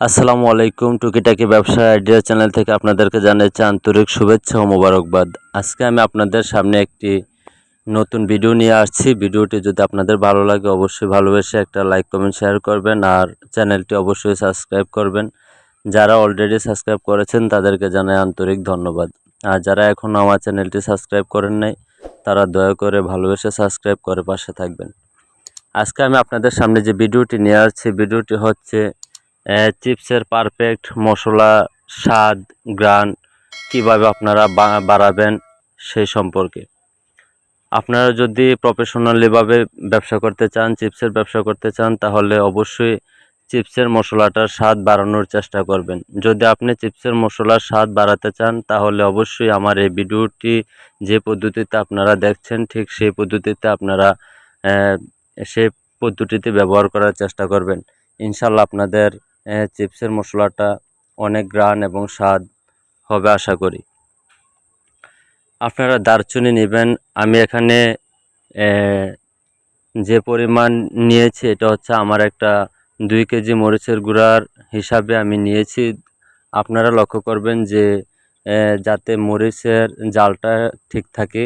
আসসালামু আলাইকুম টুকিটাকি ব্যবসা আইডিয়া চ্যানেল থেকে আপনাদেরকে জানাচ্ছি আন্তরিক শুভেচ্ছা ও মোবারকবাদ। আজকে আমি আপনাদের সামনে একটি নতুন ভিডিও নিয়ে আসছি। ভিডিওটি যদি আপনাদের ভালো লাগে, অবশ্যই ভালোবেসে একটা লাইক, কমেন্ট, শেয়ার করবেন আর চ্যানেলটি অবশ্যই সাবস্ক্রাইব করবেন। যারা অলরেডি সাবস্ক্রাইব করেছেন, তাদেরকে জানাই আন্তরিক ধন্যবাদ। আর যারা এখনও আমার চ্যানেলটি সাবস্ক্রাইব করেন নাই, তারা দয়া করে ভালোবেসে সাবস্ক্রাইব করে পাশে থাকবেন। আজকে আমি আপনাদের সামনে যে ভিডিওটি নিয়ে আসছি, ভিডিওটি হচ্ছে চিপসের পারফেক্ট মশলা, স্বাদ, গ্রান কীভাবে আপনারা বাড়াবেন সেই সম্পর্কে। আপনারা যদি প্রফেশনালিভাবে ব্যবসা করতে চান, চিপসের ব্যবসা করতে চান, তাহলে অবশ্যই চিপসের মশলাটার স্বাদ বাড়ানোর চেষ্টা করবেন। যদি আপনি চিপসের মশলার স্বাদ বাড়াতে চান, তাহলে অবশ্যই আমার এই ভিডিওটি যে পদ্ধতিতে আপনারা দেখছেন, ঠিক সেই পদ্ধতিতে আপনারা সেই পদ্ধতিতে ব্যবহার করার চেষ্টা করবেন। ইনশাল্লাহ আপনাদের চিপসের মশলাটা অনেক গ্রান এবং স্বাদ হবে আশা করি। আপনারা দারচিনি নেবেন। আমি এখানে যে পরিমাণ নিয়েছি এটা হচ্ছে আমার একটা দুই কেজি মরিচের গুঁড়ার হিসাবে আমি নিয়েছি। আপনারা লক্ষ্য করবেন যে যাতে মরিচের জালটা ঠিক থাকে,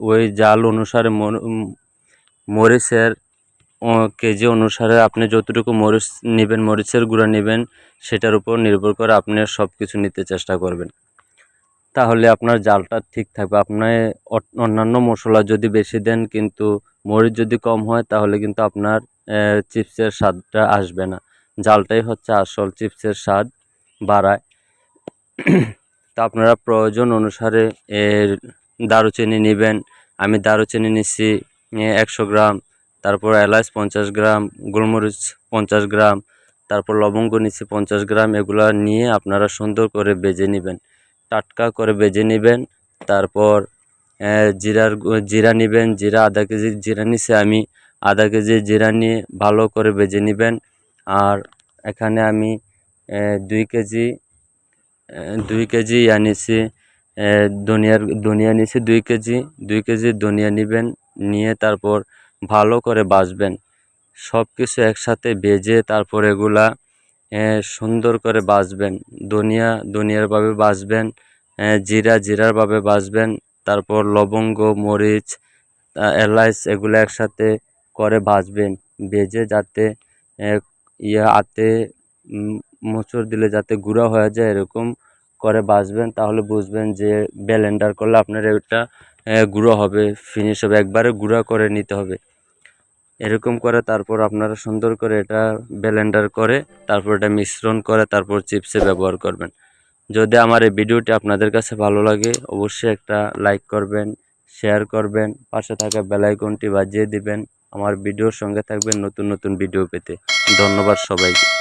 ওই জাল অনুসারে মর- মরিচের কেজি অনুসারে আপনি যতটুকু মরিচ নেবেন, মরিচের গুঁড়া নেবেন, সেটার উপর নির্ভর করে আপনি সব কিছু নিতে চেষ্টা করবেন। তাহলে আপনার জালটা ঠিক থাকবে। আপনি অন্যান্য মশলা যদি বেশি দেন কিন্তু মরিচ যদি কম হয়, তাহলে কিন্তু আপনার চিপসের স্বাদটা আসবে না। জালটাই হচ্ছে আসল চিপসের স্বাদ বাড়ায়। তা আপনারা প্রয়োজন অনুসারে এর দারুচিনি নেবেন। আমি দারুচিনি নিচ্ছি একশো গ্রাম। তারপর এলাচ পঞ্চাশ গ্রাম, গোলমরিচ পঞ্চাশ গ্রাম, তারপর লবঙ্গ নিচ্ছি পঞ্চাশ গ্রাম, এগুলো নিয়ে আপনারা সুন্দর করে বেজে নেবেন। টাটকা করে বেজে নেবেন। তারপর জিরার জিরা নেবেন। জিরা আধা কেজি জিরা নিছে আমি আধা কেজি জিরা নিয়ে ভালো করে বেজে নেবেন। আর এখানে আমি দুই কেজি দুই কেজি ইয়া নিছি ধনিয়ার, ধনিয়া নিছি দুই কেজি দুই কেজি ধনিয়া নেবেন। নিয়ে তারপর ভালো করে বাছবেন সব কিছু একসাথে ভেজে তারপর এগুলা সুন্দর করে বাছবেন ধনিয়া ধনিয়ারভাবে বাছবেন জিরা জিরারভাবে বাছবেন তারপর লবঙ্গ মরিচ এলাচ এগুলো একসাথে করে ভাজবেন ভেজে যাতে ইয়ে উম, মোচড় দিলে যাতে গুঁড়া হয়ে যায় এরকম করে ভাজবেন তাহলে বুঝবেন যে ব্লেন্ডার করলে আপনার এটা গুঁড়ো হবে ফিনিশ হবে। একবারে গুঁড়া করে নিতে হবে। এরকম করে, তারপর আপনারা সুন্দর করে এটা ব্লেন্ডার করে, তারপর এটা মিশ্রণ করে, তারপর চিপসে ব্যবহার করবেন। যদি আমার এই ভিডিওটি আপনাদের কাছে ভালো লাগে, অবশ্যই একটা লাইক করবেন শেয়ার করবেন, পাশে থাকা বেলাইকনটি বাজিয়ে দিবেন। আমার ভিডিওর সঙ্গে থাকবেন নতুন নতুন ভিডিও পেতে। ধন্যবাদ সবাইকে।